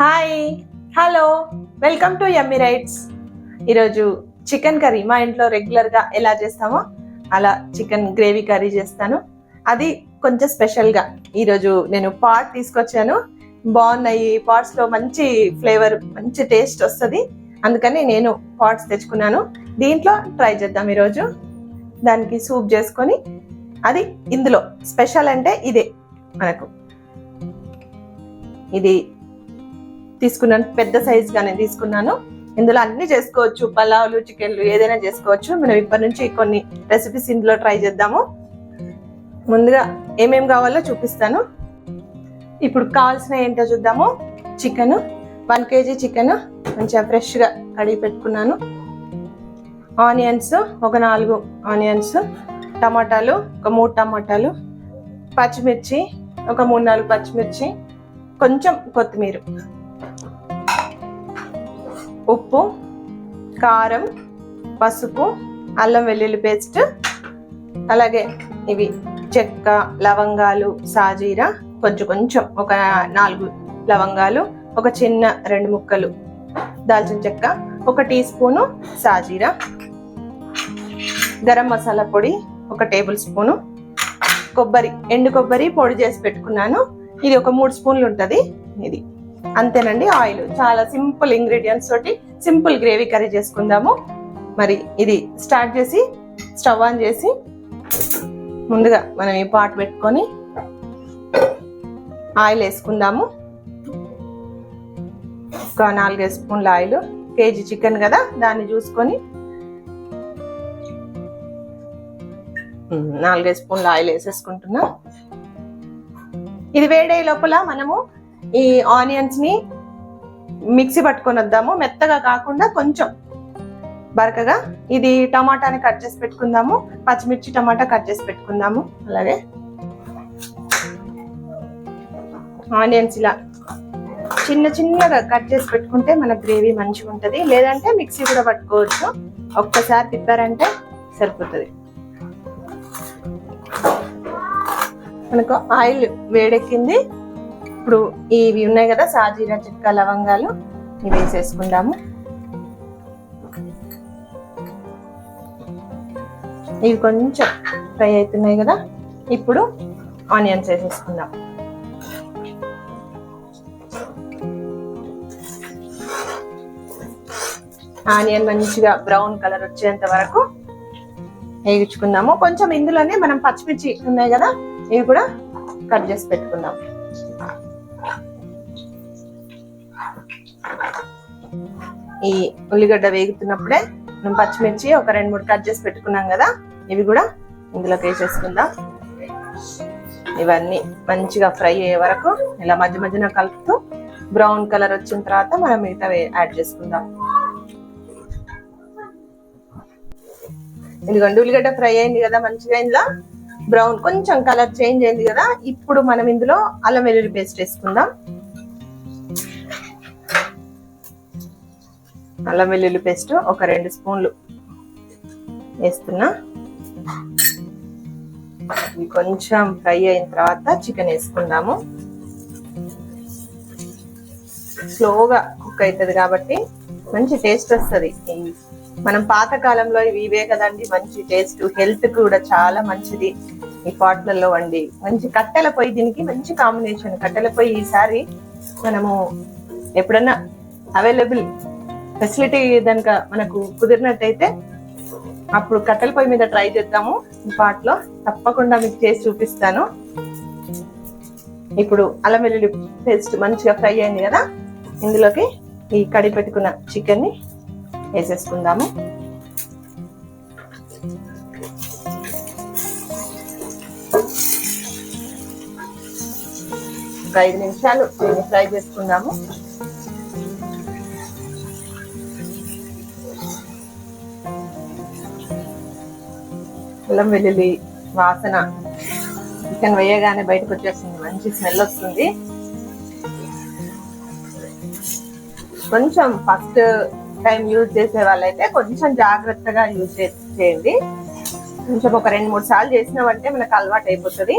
Hi hello welcome to yummy rights ఈరోజు chicken curry మా ఇంట్లో రెగ్యులర్గా ఎలా చేస్తామో అలా చికెన్ గ్రేవీ కర్రీ చేస్తాను. అది కొంచెం స్పెషల్గా ఈరోజు నేను పాట్ తీసుకొచ్చాను. బాగున్నాయి. పాట్స్లో మంచి ఫ్లేవర్ మంచి టేస్ట్ వస్తుంది. అందుకని నేను పాట్స్ తెచ్చుకున్నాను. దీంట్లో ట్రై చేద్దాం ఈరోజు. దానికి సూప్ చేసుకొని అది ఇందులో. స్పెషల్ అంటే ఇదే మనకు. ఇది తీసుకున్నాను. పెద్ద సైజ్ గానే తీసుకున్నాను. ఇందులో అన్ని చేసుకోవచ్చు. పలావులు చికెన్లు ఏదైనా చేసుకోవచ్చు. మనం ఇప్పటి నుంచి కొన్ని రెసిపీస్ ఇందులో ట్రై చేద్దాము. ముందుగా ఏమేం కావాలో చూపిస్తాను. ఇప్పుడు కావాల్సిన ఏంటో చూద్దాము. చికెన్. One kg chicken. మంచిగా ఫ్రెష్గా కడిగి పెట్టుకున్నాను. ఆనియన్స్ ఒక నాలుగు ఆనియన్స్. టమాటాలు ఒక మూడు టమాటాలు. పచ్చిమిర్చి ఒక మూడు నాలుగు పచ్చిమిర్చి. కొంచెం కొత్తిమీర. ఉప్పు కారం పసుపు అల్లం వెల్లుల్లి పేస్ట్ అలాగే ఇవి చెక్క లవంగాలు సాజీర కొంచెం కొంచెం ఒక నాలుగు లవంగాలు ఒక చిన్న రెండు ముక్కలు దాల్చిన చెక్క ఒక టీ స్పూను సాజీర గరం మసాలా పొడి ఒక టేబుల్ స్పూను కొబ్బరి ఎండు కొబ్బరి పొడి చేసి పెట్టుకున్నాను. ఇది ఒక మూడు స్పూన్లు ఉంటుంది. ఇది అంతేనండి ఆయిల్. చాలా సింపుల్ ఇంగ్రీడియంట్స్ తోటి సింపుల్ గ్రేవీ కర్రీ చేసుకుందాము. మరి ఇది స్టార్ట్ చేసి స్టవ్ ఆన్ చేసి ముందుగా మనం ఈ పాట్ పెట్టుకొని ఆయిల్ వేసుకుందాము. ఒక నాలుగైదు స్పూన్ల ఆయిల్ కేజీ చికెన్ కదా దాన్ని చూసుకొని. నాలుగైదు స్పూన్ల ఆయిల్ వేసేసుకుంటున్నా. ఇది వేడే లోపల మనము ఈ ఆనియన్స్ని మిక్సీ పట్టుకొని వద్దాము. మెత్తగా కాకుండా కొంచెం బరకగా ఇది టమాటాని కట్ చేసి పెట్టుకుందాము. పచ్చిమిర్చి టమాటా కట్ చేసి పెట్టుకుందాము. అలాగే ఆనియన్స్ ఇలా చిన్న చిన్నగా కట్ చేసి పెట్టుకుంటే మన గ్రేవీ మంచిగా ఉంటుంది. లేదంటే మిక్సీ కూడా పట్టుకోవచ్చు. ఒక్కసారి తిప్పారంటే సరిపోతుంది. మనకు ఆయిల్ వేడెక్కింది. ఇప్పుడు ఇవి ఉన్నాయి కదా సాజీరా చిట్కా లవంగాలు. ఇవి వేసేసుకుందాము. ఇవి కొంచెం ఫ్రై అవుతున్నాయి కదా ఇప్పుడు ఆనియన్స్ వేసేసుకుందాం. ఆనియన్ మంచిగా బ్రౌన్ కలర్ వచ్చేంత వరకు వేయించుకుందాము. కొంచెం ఇందులోనే మనం పచ్చిమిర్చి ఉన్నాయి కదా ఇవి కూడా కట్ చేసి పెట్టుకుందాం. ఈ ఉల్లిగడ్డ వేగుతున్నప్పుడే మనం పచ్చిమిర్చి ఒక రెండు మూడు కట్ చేసి పెట్టుకున్నాం కదా ఇవి కూడా ఇందులోకి వేసేసుకుందాం. ఇవన్నీ మంచిగా ఫ్రై అయ్యే వరకు ఇలా మధ్య మధ్యన కలుపుతూ బ్రౌన్ కలర్ వచ్చిన తర్వాత మనం మిగతా యాడ్ చేసుకుందాం. ఎందుకంటే ఉల్లిగడ్డ ఫ్రై అయింది కదా మంచిగా ఇందులో. బ్రౌన్ కొంచెం కలర్ చేంజ్ అయింది కదా ఇప్పుడు మనం ఇందులో అల్లం వెల్లుల్లి పేస్ట్ వేసుకుందాం. అల్లం వెల్లుల్లి పేస్ట్ ఒక రెండు స్పూన్లు వేస్తున్నా. కొంచెం ఫ్రై అయిన తర్వాత చికెన్ వేసుకుందాము. స్లోగా కుక్ అవుతుంది కాబట్టి మంచి టేస్ట్ వస్తుంది. మనం పాతకాలంలో ఇవి ఇవే కదండి మంచి టేస్ట్ హెల్త్ కూడా చాలా మంచిది ఈ పాట్లలో వండి మంచి కట్టెల పొయ్యి దీనికి మంచి కాంబినేషన్ కట్టెల పొయ్యి ఈసారి మనము ఎప్పుడన్నా అవైలబుల్ ఫెసిలిటీ కనుక మనకు కుదిరినట్టయితే అప్పుడు కట్టెల పొయ్యి మీద ట్రై చేద్దాము. పాటలో తప్పకుండా మీకు చేసి చూపిస్తాను. ఇప్పుడు అల్లం వెల్లుల్లి పేస్ట్ మంచిగా ఫ్రై అయింది కదా? ఇందులోకి ఈ కడి పెట్టుకున్న చికెన్ని వేసేసుకుందాము. ఒక ఐదు నిమిషాలు దీన్ని ఫ్రై చేసుకుందాము. అల్లం వెల్లుల్లి వాసన. చికెన్ వేయగానే బయటకు వచ్చేస్తుంది. మంచి స్మెల్ వస్తుంది. కొంచెం ఫస్ట్ టైం యూజ్ చేసే వాళ్ళైతే కొంచెం జాగ్రత్తగా యూజ్ చేయండి. కొంచెం ఒక రెండు మూడు సార్లు చేసినామంటే మనకు అలవాటు అయిపోతుంది.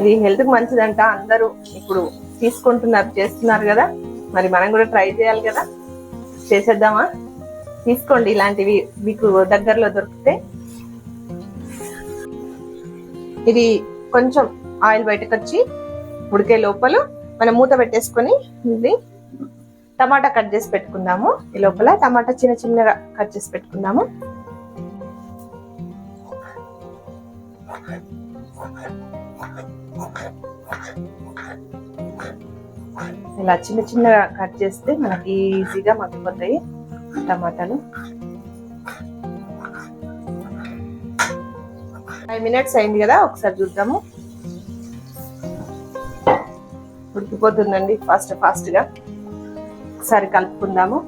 ఇది హెల్త్కి మంచిదంట. అందరూ ఇప్పుడు తీసుకుంటున్నారు చేస్తున్నారు కదా. మరి మనం కూడా ట్రై చేయాలి కదా. చేసేద్దామా? తీసుకోండి. ఇలాంటివి మీకు దగ్గరలో దొరికితే ఇది కొంచెం ఆయిల్ బయటకు వచ్చి ఉడికే లోపల మనం మూత పెట్టేసుకొని ఇది టమాటా కట్ చేసి పెట్టుకుందాము. ఈ లోపల టమాటా చిన్న చిన్నగా కట్ చేసి పెట్టుకుందాము. ఇలా చిన్న చిన్నగా కట్ చేస్తే మనకి ఈజీగా మగ్గిపోతాయి టమాటాలు. ఫైవ్ మినిట్స్ అయింది కదా ఒకసారి చూద్దాము. ఉడికిపోతుందండి ఫాస్ట్ ఫాస్ట్గా. ఒకసారి కలుపుకుందాము.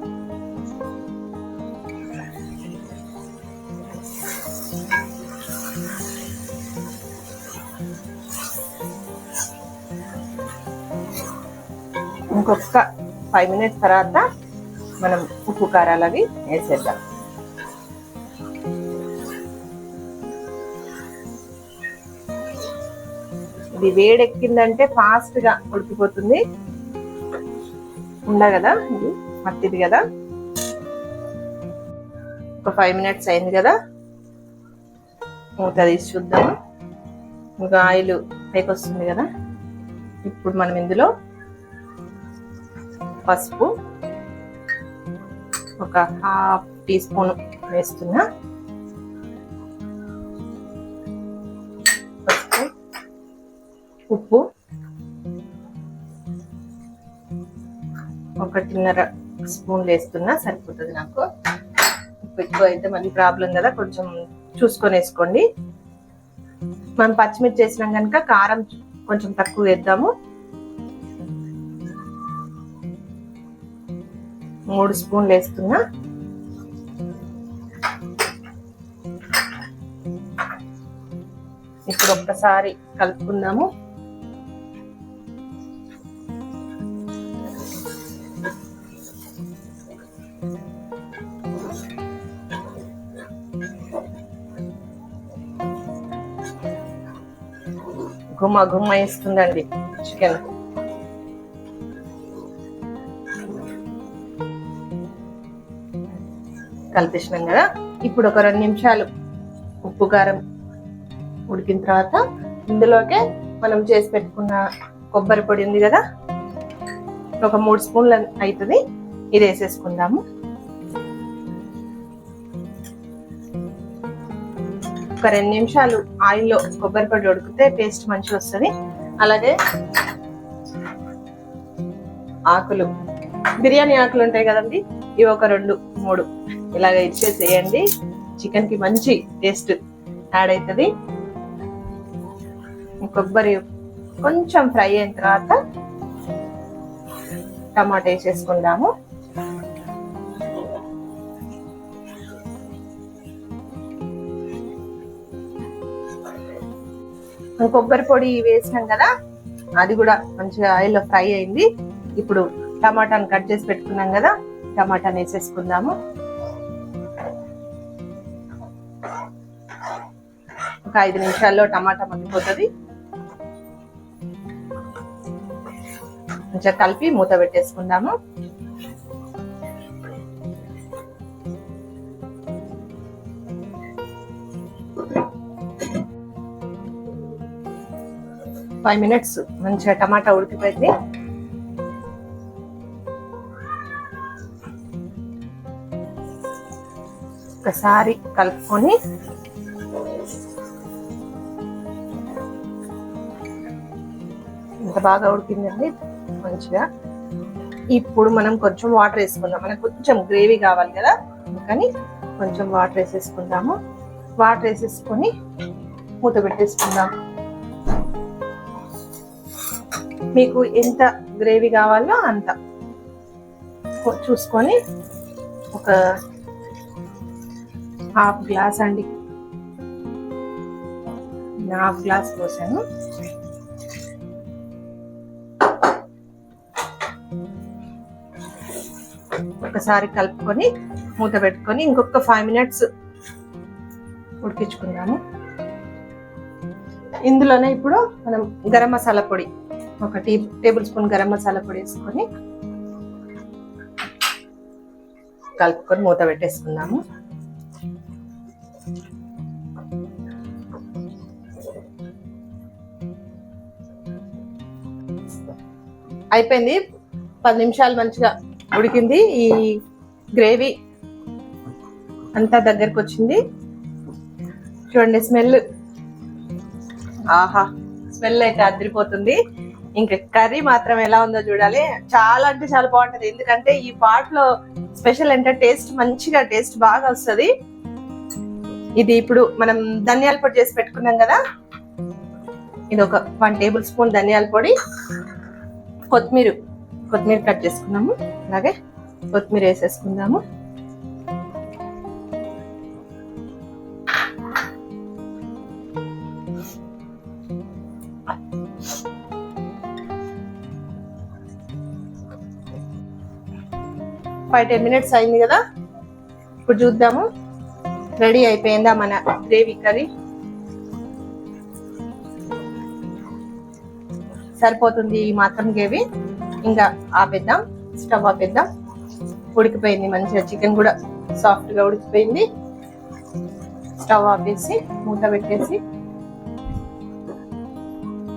ఇంకొక ఫైవ్ మినిట్స్ తర్వాత మనం ఉప్పు కారాలు అవి వేసేద్దాం. ఇది వేడెక్కిందంటే ఫాస్ట్గా ఉడికిపోతుంది. ఉండ కదా? ఇది మట్టిది కదా? ఒక ఫైవ్ మినిట్స్ అయింది కదా? మూత తీసి చూద్దాము. ఇంకా ఆయిల్ పైకి వస్తుంది కదా? ఇప్పుడు మనం ఇందులో పసుపు ఒక హాఫ్ టీ స్పూన్ వేస్తున్నా. ఒకటిన్నర స్పూన్లు వేస్తున్నా సరిపోతుంది నాకు. ఉప్పు ఎక్కువ అయితే మళ్ళీ ప్రాబ్లం కదా కొంచెం చూసుకొని వేసుకోండి మనం పచ్చిమిర్చి వేసినాం కనుక కారం కొంచెం తక్కువ వేద్దాము. మూడు స్పూన్లు వేస్తున్నా ఇప్పుడు ఒక్కసారి కలుపుకుందాము. గుమ్మ గుమ్మ ఇస్తుందండి చికెన్. కలిపేసినాం కదా. ఇప్పుడు ఒక రెండు నిమిషాలు ఉప్పు కారం ఉడికిన తర్వాత ఇందులోకే మనం చేసి పెట్టుకున్న కొబ్బరి పొడి ఉంది కదా. ఒక మూడు స్పూన్లు అవుతుంది ఇది వేసేసుకుందాము. ఒక రెండు నిమిషాలు ఆయిల్లో కొబ్బరి పొడి ఉడికితే టేస్ట్ మంచిగా వస్తుంది. అలాగే ఆకులు. బిర్యానీ ఆకులు ఉంటాయి కదండి? ఇవి ఒక రెండు మూడు. ఇలాగ ఇచ్చేసేయండి. చికెన్కి మంచి టేస్ట్ యాడ్ అవుతుంది కొబ్బరి కొంచెం ఫ్రై అయిన తర్వాత టమాటా వేసేసుకుందాము. కొబ్బరి పొడి వేసినాం కదా అది కూడా మంచిగా ఆయిల్లో ఫ్రై అయింది. ఇప్పుడు టమాటాను కట్ చేసి పెట్టుకున్నాం కదా టమాటాని వేసేసుకుందాము. ఒక ఐదు నిమిషాల్లో టమాటా మండిపోతుంది మంచిగా కలిపి మూత పెట్టేసుకుందాము. ఫైవ్ మినిట్స్ మంచిగా టమాటా ఉడికిపోయింది. ఒకసారి కలుపుకొని ఇంత బాగా ఉడికిందండి మంచిగా. ఇప్పుడు మనం కొంచెం వాటర్ వేసుకుందాం. మనకు కొంచెం గ్రేవీ కావాలి కదా అందుకని కొంచెం వాటర్ వేసేసుకుందాము. వాటర్ వేసేసుకొని మూత పెట్టేసుకుందాం మీకు ఎంత గ్రేవీ కావాలో అంత. చూసుకొని ఒక హాఫ్ గ్లాస్ అండి. హాఫ్ గ్లాస్ పోసాను. ఒకసారి కలుపుకొని మూత పెట్టుకొని ఇంకొక ఫైవ్ మినిట్స్ ఉడికించుకుందాము. ఇందులోనే ఇప్పుడు మనం గరం మసాలా పొడి ఒక tea tablespoon garam masala పొడి వేసుకొని కలుపుకొని మూత పెట్టేసుకుందాము. అయిపోయింది. పది నిమిషాలు మంచిగా ఉడికింది ఈ గ్రేవీ. అంతా దగ్గరకు వచ్చింది. చూడండి స్మెల్. ఆహా స్మెల్ అయితే అదిరిపోతుంది. ఇంకా కర్రీ మాత్రం ఎలా ఉందో చూడాలి. చాలా అంటే చాలా బాగుంటది. ఎందుకంటే ఈ పాట్లో స్పెషల్ అంటే టేస్ట్ మంచిగా టేస్ట్ బాగా వస్తది. ఇది ఇప్పుడు మనం ధనియాల పొడి చేసి పెట్టుకున్నాం కదా. ఇది ఒక వన్ టేబుల్ స్పూన్ ధనియాల పొడి. కొత్తిమీర కొత్తిమీర కట్ చేసుకున్నాము. అలాగే కొత్తిమీర వేసేసుకుందాము. ఫైవ్ టెన్ మినిట్స్ అయింది కదా? ఇప్పుడు చూద్దాము. రెడీ అయిపోయిందా మన గ్రేవీ కర్రీ? సరిపోతుంది ఈ మాత్రం గ్రేవీ. ఇంకా ఆపేద్దాం స్టవ్ ఆపేద్దాం. ఉడికిపోయింది మంచిగా చికెన్ కూడా సాఫ్ట్గా ఉడికిపోయింది. స్టవ్ ఆపేసి మూత పెట్టేసి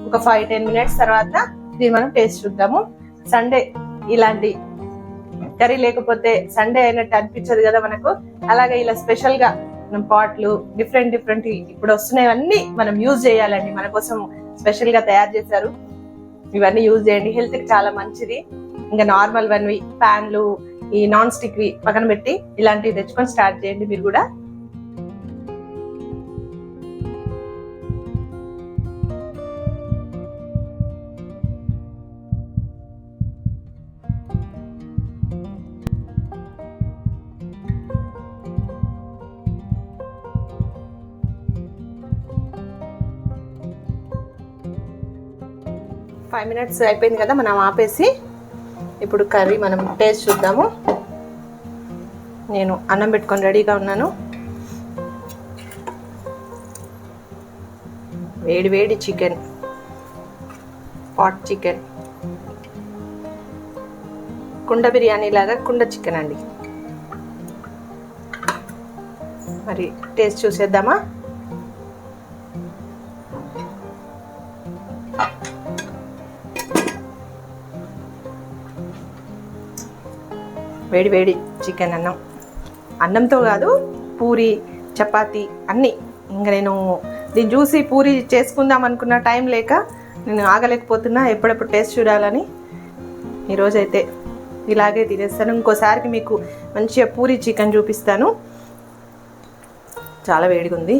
ఒక ఫైవ్ టెన్ మినిట్స్ తర్వాత దీన్ని మనం టేస్ట్ చూద్దాము. సండే ఇలాంటి కర్రీ లేకపోతే సండే అయినట్టు అనిపించదు కదా మనకు. అలాగే ఇలా స్పెషల్గా మనం పాట్లు డిఫరెంట్ డిఫరెంట్ ఇప్పుడు వస్తున్నాయన్నీ మనం యూజ్ చేయాలండి. మన కోసం స్పెషల్గా తయారు చేశారు. ఇవన్నీ యూజ్ చేయండి. హెల్త్కి చాలా మంచిది. ఇంకా నార్మల్ వన్వి ప్యాన్లు ఈ నాన్ స్టిక్ వి పక్కన పెట్టి ఇలాంటివి తెచ్చుకొని స్టార్ట్ చేయండి. మీరు కూడా ఫైవ్ మినిట్స్ అయిపోయింది కదా మనం ఆపేసి ఇప్పుడు కర్రీ మనం టేస్ట్ చూద్దాము. నేను అన్నం పెట్టుకొని రెడీగా ఉన్నాను. వేడి వేడి చికెన్ పాట్ చికెన్. కుండ బిర్యానీ లాగా కుండ చికెన్ అండి. మరి టేస్ట్ చూసేద్దామా? వేడి వేడి చికెన్ అన్నం. అన్నంతో కాదు పూరి చపాతి అన్నీ. ఇంకా నేను దీన్ని చూసి పూరి చేసుకుందాం అనుకున్న టైం లేక నేను ఆగలేకపోతున్నా. ఎప్పుడెప్పుడు టేస్ట్ చూడాలని ఈరోజైతే ఇలాగే తినేస్తాను. ఇంకోసారికి మీకు మంచిగా పూరి చికెన్ చూపిస్తాను. చాలా వేడిగా ఉంది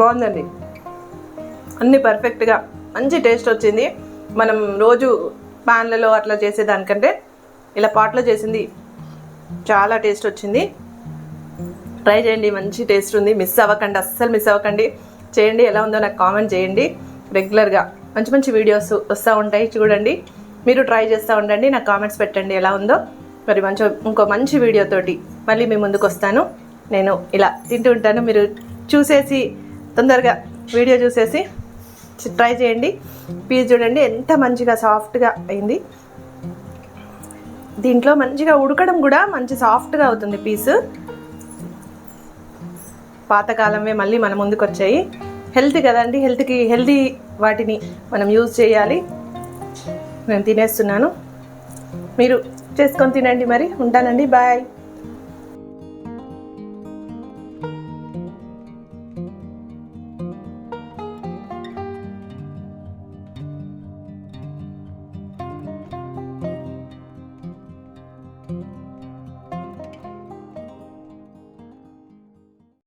బాగుందండి. అన్నీ పర్ఫెక్ట్గా మంచి టేస్ట్ వచ్చింది. మనం రోజు ప్యాన్లలో అట్లా చేసేదానికంటే ఇలా పాట్లో చేసింది చాలా టేస్ట్ వచ్చింది. ట్రై చేయండి మంచి టేస్ట్ ఉంది. మిస్ అవ్వకండి అస్సలు మిస్ అవ్వకండి. చేయండి ఎలా ఉందో నాకు కామెంట్ చేయండి. రెగ్యులర్గా మంచి మంచి వీడియోస్ వస్తూ ఉంటాయి చూడండి. మీరు ట్రై చేస్తూ ఉండండి నాకు కామెంట్స్ పెట్టండి ఎలా ఉందో. మరి మంచి ఇంకో మంచి వీడియోతోటి మళ్ళీ మీ ముందుకు వస్తాను. నేను ఇలా తింటూ ఉంటాను. మీరు చూసేసి తొందరగా వీడియో చూసేసి ట్రై చేయండి. పీస్ చూడండి ఎంత మంచిగా సాఫ్ట్గా అయింది. దీంట్లో మంచిగా ఉడకడం కూడా మంచి సాఫ్ట్గా అవుతుంది పీస్. పాతకాలమే మళ్ళీ మన ముందుకు వచ్చాయి. హెల్త్ కదండి హెల్త్కి హెల్తీ వాటిని మనం యూజ్ చేయాలి. నేను తినేస్తున్నాను. మీరు చేసుకొని తినండి మరి. ఉంటానండి. బాయ్